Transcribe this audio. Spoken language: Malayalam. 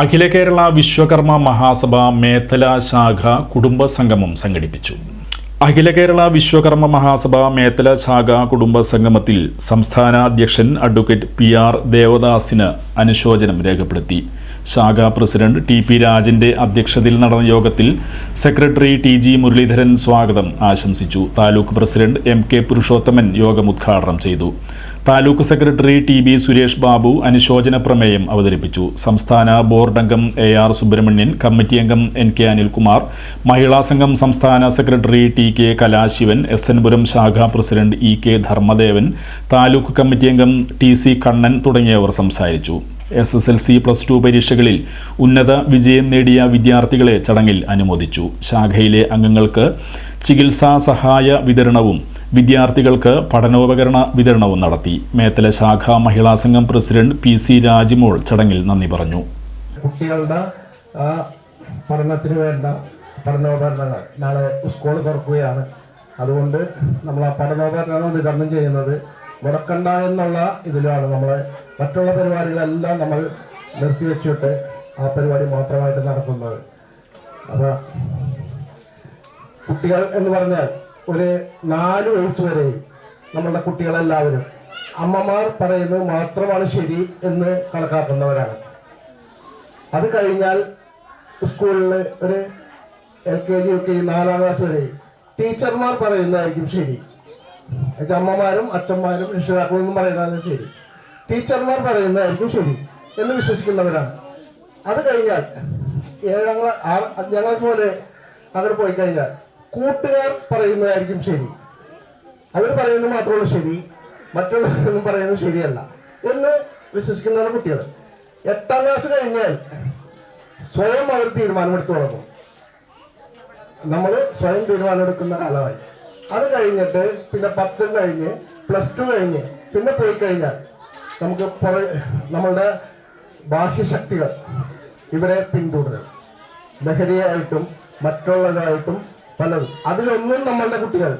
അഖില കേരള വിശ്വകർമ്മ മഹാസഭ മേത്തല ശാഖ കുടുംബ സംഗമം സംഘടിപ്പിച്ചു. അഖില കേരള വിശ്വകർമ്മ മഹാസഭ മേത്തല ശാഖ കുടുംബ സംഗമത്തിൽ സംസ്ഥാന അധ്യക്ഷൻ അഡ്വക്കേറ്റ് പി ആർ ദേവദാസിന് അനുശോചനം രേഖപ്പെടുത്തി. ശാഖ പ്രസിഡന്റ് ടി പി രാജന്റെ അധ്യക്ഷതയിൽ നടന്ന യോഗത്തിൽ സെക്രട്ടറി ടി ജി മുരളീധരൻ സ്വാഗതം ആശംസിച്ചു. Taluk president M K Purushothaman യോഗം ഉദ്ഘാടനം ചെയ്തു. Taluk secretary T B Suresh Babu അനുശോചന പ്രമേയം അവതരിപ്പിച്ചു. സംസ്ഥാന ബോർഡ് അംഗം എ ആർ സുബ്രഹ്മണ്യൻ കമ്മിറ്റി അംഗം എൻ കെ അനിൽകുമാർ മഹിളാ സംഘം സംസ്ഥാന secretary T K Kalasivan S N Puram ശാഖാ president E K Dharmadevan taluk committee അംഗം ടി സി കണ്ണൻ തുടങ്ങിയവർ സംസാരിച്ചു. S S L C plus two പരീക്ഷകളിൽ ഉന്നത വിജയം നേടിയ വിദ്യാർത്ഥികളെ ചടങ്ങിൽ അനുമോദിച്ചു. ശാഖയിലെ അംഗങ്ങൾക്ക് ചികിത്സാ സഹായ വിതരണവും വിദ്യാർത്ഥികൾക്ക് പഠനോപകരണ വിതരണവും നടത്തി. മേത്തല ശാഖ മഹിളാ സംഘം പ്രസിഡന്റ് പി സി രാജിമോൾ ചടങ്ങിൽ നന്ദി പറഞ്ഞു. കുട്ടികളുടെ പഠനത്തിന് വേണ്ട പഠനോപകരണങ്ങൾ നാളെ സ്കൂൾ തുറക്കുകയാണ്. അതുകൊണ്ട് നമ്മൾ ആ പഠനോപകരണങ്ങൾ വിതരണം ചെയ്യുന്നത് മുടക്കണ്ട എന്നുള്ള ഇതിലാണ് നമ്മൾ മറ്റുള്ള പരിപാടികളെല്ലാം നമ്മൾ നിർത്തിവെച്ചിട്ട് ആ പരിപാടി മാത്രമായിട്ട് നടത്തുന്നത്. അപ്പോൾ കുട്ടികൾ എന്ന് പറഞ്ഞാൽ ഒരു നാല് വയസ്സ് വരെ നമ്മളുടെ കുട്ടികളെല്ലാവരും അമ്മമാർ പറയുന്നത് മാത്രമാണ് ശരി എന്ന് കണക്കാക്കുന്നവരാണ്. അത് കഴിഞ്ഞാൽ സ്കൂളിൽ ഒരു L K G U K നാലാം ക്ലാസ് വരെ ടീച്ചർമാർ പറയുന്നതായിരിക്കും ശരി. അമ്മമാരും അച്ഛന്മാരും രക്ഷിതാക്കളും പറയുന്നതാണ് ശരി. ടീച്ചർമാർ പറയുന്നതായിരിക്കും ശരി എന്ന് വിശ്വസിക്കുന്നവരാണ്. അത് കഴിഞ്ഞാൽ ഏഴാം ക്ലാസ് ആറ് അഞ്ചാം ക്ലാസ് പോലെ അങ്ങനെ പോയി കഴിഞ്ഞാൽ കൂട്ടുകാർ പറയുന്നതായിരിക്കും ശരി. അവർ പറയുന്നത് മാത്രമല്ല ശരി. മറ്റുള്ളവരൊന്നും പറയുന്നത് ശരിയല്ല എന്ന് വിശ്വസിക്കുന്നതാണ് കുട്ടികൾ. എട്ടാം ക്ലാസ് കഴിഞ്ഞാൽ സ്വയം അവർ തീരുമാനമെടുത്തു തുടങ്ങും. നമ്മൾ സ്വയം തീരുമാനമെടുക്കുന്ന കാലമായി. അത് കഴിഞ്ഞിട്ട് പിന്നെ പത്തും കഴിഞ്ഞ് പ്ലസ് ടു കഴിഞ്ഞ് പിന്നെ പോയി കഴിഞ്ഞാൽ നമുക്ക് പുറ നമ്മളുടെ ബാഹ്യശക്തികൾ ഇവരെ പിന്തുടരും. ലഹരിയായിട്ടും മറ്റുള്ളതായിട്ടും പലതും. അതിലൊന്നും നമ്മളുടെ കുട്ടികൾ